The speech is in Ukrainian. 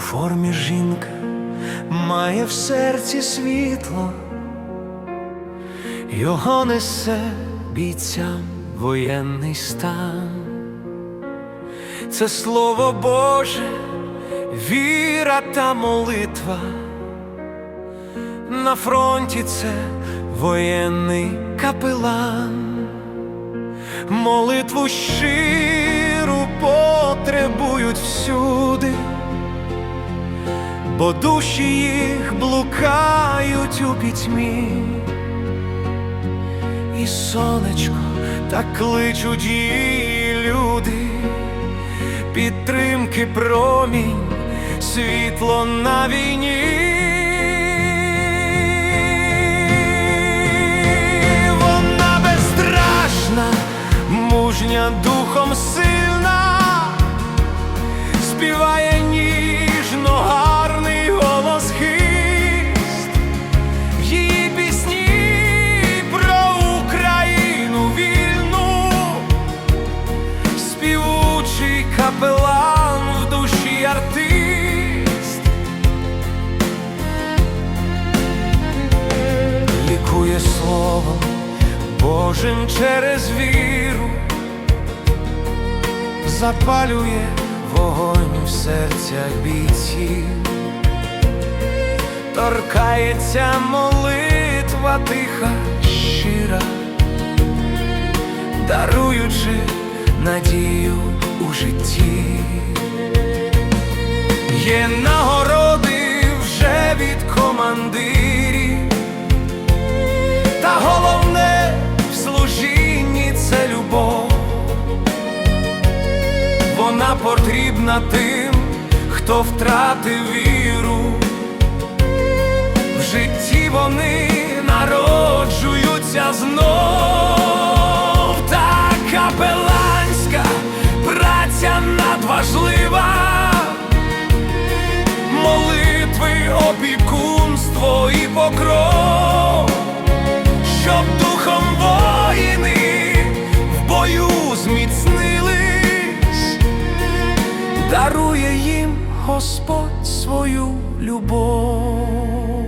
формі жінка має в серці світло, його несе бійцям воєнний стан. Це слово Боже, віра та молитва. На фронті це воєнний капелан, молитву щиру потребують всюди, бо душі їх блукають у пітьмі, і сонечко так кличуть її люди, підтримки промінь, світло на війні. Вона безстрашна, мужня духом сильна, співає словом Божим через віру, запалює вогонь в серцях бійців, торкається молитва тиха, щира, даруючи надію у житті. Є нагороди вже від командирів, потрібна тим, хто втратив віру. В житті вони народжуються знов. Дарує їм Господь свою любов.